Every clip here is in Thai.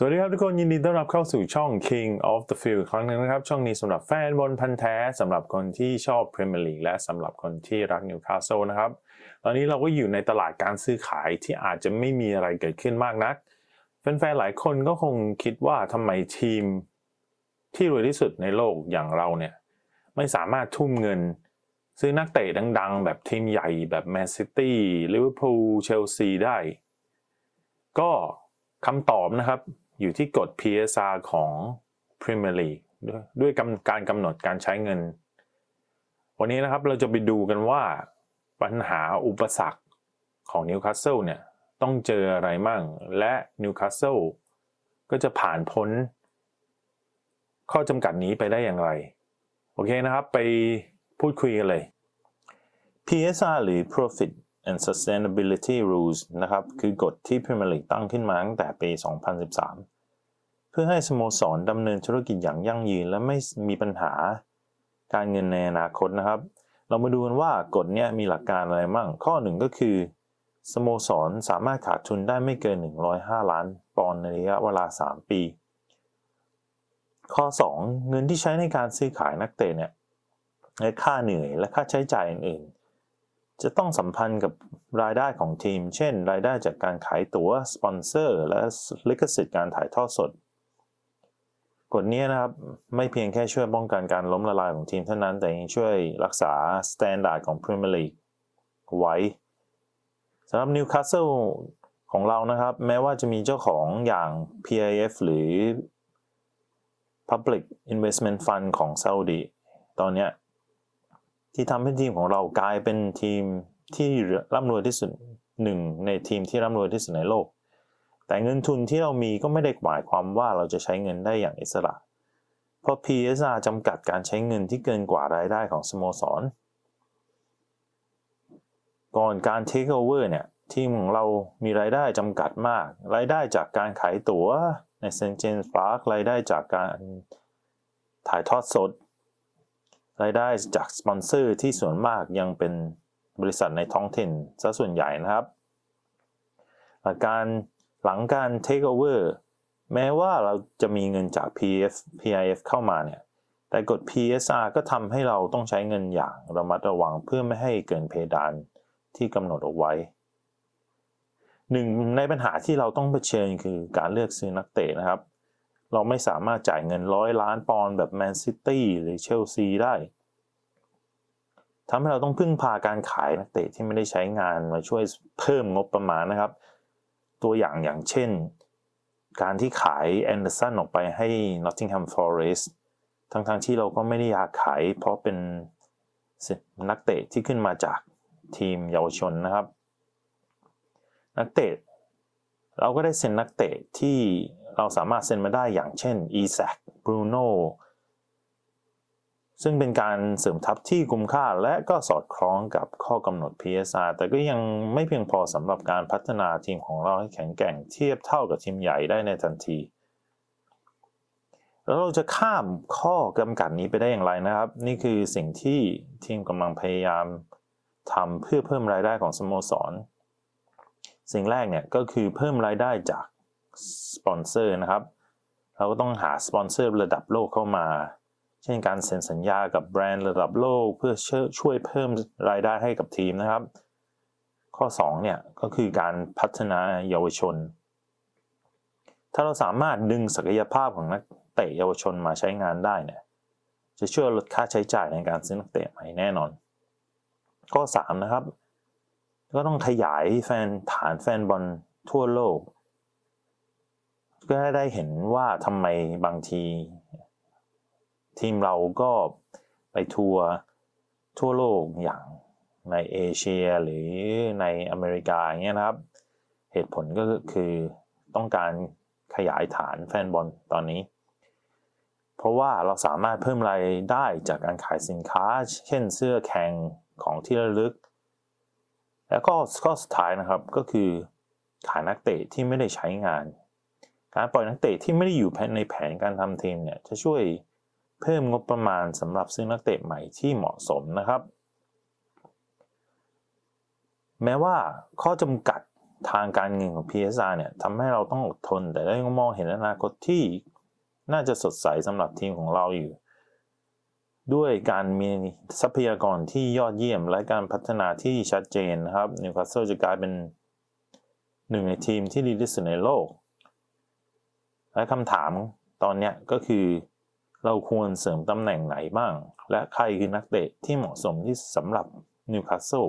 สวัสดีครับทุกคนยินดีต้อนรับเข้าสู่ช่อง King of the Field ครั้งหนึงนะครับ ช่องนี้สำหรับแฟนบอลพันธ์แท้สำหรับคนที่ชอบ Premier League และสำหรับคนที่รักนิวคาสเซิลนะครับ ตอนนี้เราก็อยู่ในตลาดการซื้อขายที่อาจจะไม่มีอะไรเกิดขึ้นมากนักแฟนๆหลายคนก็คงคิดว่าทำไมทีมที่รวยที่สุดในโลกอย่างเราเนี่ย ไม่สามารถทุ่มเงิน ซื้อนักเตะดัง ๆ แบบทีมใหญ่แบบแมนซิตี้ลิเวอร์พูลเชลซีได้ ก็คำตอบนะครับ อยู่ที่กฎ PSR ของ Premier League ด้วยการกำหนดการใช้เงิน วันนี้นะครับเราจะไปดูกันว่าปัญหาอุปสรรคของนิวคาสเซิลเนี่ยต้องเจออะไรมั่ง และนิวคาสเซิลก็จะผ่านพ้น ข้อจำกัดนี้ไปได้อย่างไร โอเคนะครับไปพูดคุยกันเลย PSR หรือ Profit and Sustainability Rules นะครับ คือกฎที่ Premier League ตั้งขึ้นมาตั้งแต่ปี 2013 พื่อให้สโมสรดำเนินธุรกิจอย่างยั่งยืน และไม่มีปัญหาการเงินในอนาคตนะครับ เรามาดูกันว่ากฎนี้มีหลักการอะไรมั่งข้อหนึ่งก็คือ สโมสรสามารถขาดทุนได้ไม่เกิน 105 ล้านปอนด์ในระยะเวลา 3 ปี ข้อ 2 เงินที่ใช้ในการซื้อขายนักเตะเนี่ยและค่าเหนื่อยและค่าใช้จ่ายอื่นๆ จะต้องสัมพันธ์กับรายได้ของทีม เช่น รายได้จากการขายตัว๋วสปอนเซอร์ และลิขสิทธิ์การถ่ายทอดสด กฎนี้นะครับไม่เพียงแค่ช่วยป้องกันการล้มละลายของทีมเท่านั้น แต่ยังช่วยรักษาสแตนดาร์ดของพรีเมียร์ลีกไว้สำหรับนิวคาสเซิลของเรานะครับ แม้ว่าจะมีเจ้าของอย่าง PIF หรือ Public Investment Fund ของซาอุดีตอนนี้ที่ทำให้ทีมของเรากลายเป็นทีมที่ร่ำรวยที่สุดหนึ่งในทีมที่ร่ำรวยที่สุดในโลก แต่เงินทุนที่เรามีก็ไม่ได้หมายความว่าเราจะใช้เงินได้อย่างอิสระ เพราะ PSR จำกัดการใช้เงินที่เกินกว่ารายได้ของสโมสร ก่อนการ take over เนี่ยทีมของเรามีรายได้จำกัดมาก รายได้จากการขายตั๋วในเซนเจมส์พาร์ครายได้จากการถ่ายทอดสด รายได้จากสปอนเซอร์ที่ส่วนมากยังเป็นบริษัทในท้องถิ่นซะส่วนใหญ่นะครับ การ หลังการ take over แม้ว่าเราจะมีเงินจาก PF PIF เข้ามาเนี่ย แต่กฎ PSR ก็ทำให้เราต้องใช้เงินอย่างระมัดระวังเพื่อไม่ให้เกินเพดานที่กำหนดเอาไว้หนึ่งในปัญหาที่เราต้องเผชิญคือการเลือกซื้อนักเตะนะครับ เราไม่สามารถจ่ายเงินร้อยล้านปอนด์แบบแมนซิตี้หรือเชลซีได้ทำให้เราต้องพึ่งพาการขายนักเตะที่ไม่ได้ใช้งานมาช่วยเพิ่มงบประมาณนะครับ ตัวอย่างอย่างเช่น การที่ขายแอนเดอร์สันออกไปให้ Nottingham Forest ทั้งๆทที่เราก็ไม่ได้อยากขาย เพราะเป็นนักเตะที่ขึ้นมาจากทีมเยาวชนนะครับ นักเตะเราก็ได้เซ็นนักเตะที่เราสามารถเซ็นมาได้อย่างเช่น e s a c Bruno ซึ่งเป็นการเสริมทัพที่คุ้มค่าและก็สอดคล้องกับข้อกำหนด PSR แต่ก็ยังไม่เพียงพอสำหรับการพัฒนาทีมของเราให้แข็งแกร่งเทียบเท่ากับทีมใหญ่ได้ในทันที แล้วเราจะข้ามข้อกำกัดนี้ไปได้อย่างไรนะครับ นี่คือสิ่งที่ทีมกำลังพยายามทำเพื่อเพิ่มรายได้ของสโมสร สิ่งแรกเนี่ยก็คือเพิ่มรายได้จากสปอนเซอร์นะครับ เราก็ต้องหาสปอนเซอร์ระดับโลกเข้ามา เช่นการเซ็นสัญญากับแบรนด์ระดับโลก เพื่อช่วยเพิ่มรายได้ให้กับทีมนะครับ ข้อ2เนี่ยก็คือการพัฒนาเยาวชน ถ้าเราสามารถดึงศักยภาพของนักเตะเยาวชนมาใช้งานได้เนี่ยจะช่วยลดค่าใช้จ่ายในการซื้อนักเตะใหม่แน่นอน ข้อ3นะครับ ก็ต้องขยายแฟนฐานแฟนบอลทั่วโลกก็ได้เห็นว่าทำไมบางที ทีมเราก็ไปทัวร์ทั่วโลกอย่างในเอเชียหรือในอเมริกาอย่างเงี้ยนะครับ เหตุผลก็คือต้องการขยายฐานแฟนบอลตอนนี้ เพราะว่าเราสามารถเพิ่มรายได้จากการขายสินค้า เช่นเสื้อแข่งของที่ระลึก แล้วก็ข้อสุดท้ายนะครับก็คือขายนักเตะที่ไม่ได้ใช้งาน การปล่อยนักเตะที่ไม่ได้อยู่ในแผนการทำทีมเนี่ยจะช่วย เพิ่มงบประมาณสำหรับซื้อนักเตะใหม่ที่เหมาะสมนะครับ แม้ว่าข้อจำกัดทางการเงินของ PSR เนี่ยทำให้เราต้องอดทน แต่ก็ยังมองเห็นอนาคตที่น่าจะสดใสสำหรับทีมของเราอยู่ ด้วยการมีทรัพยากรที่ยอดเยี่ยม และการพัฒนาที่ชัดเจนนะครับนิวคาสเซิลจะกลายเป็นหนึ่งในทีมที่ดีที่สุดในโลก และคำถามตอนนี้ก็คือ เราควรเสริมตำแหน่งไหนบ้าง และใครคือนักเตะที่เหมาะสมที่สำหรับนิวคาสเซิล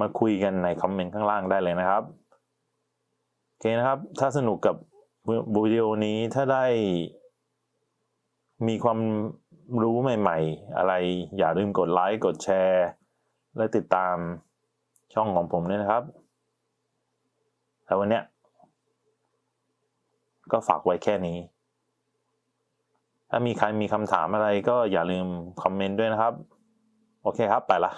มาคุยกันในคอมเมนต์ข้างล่างได้เลยนะครับ โอเคนะครับ ถ้าสนุกกับวิดีโอนี้ถ้าได้มีความรู้ใหม่ ๆ อะไรอย่าลืมกดไลค์ กดแชร์ และติดตามช่องของผมด้วยนะครับแต่วันเนี้ยก็ฝากไว้แค่นี้ ถ้ามีใครมีคำถามอะไรก็อย่าลืมคอมเมนต์ด้วยนะครับ โอเคครับ ไปละ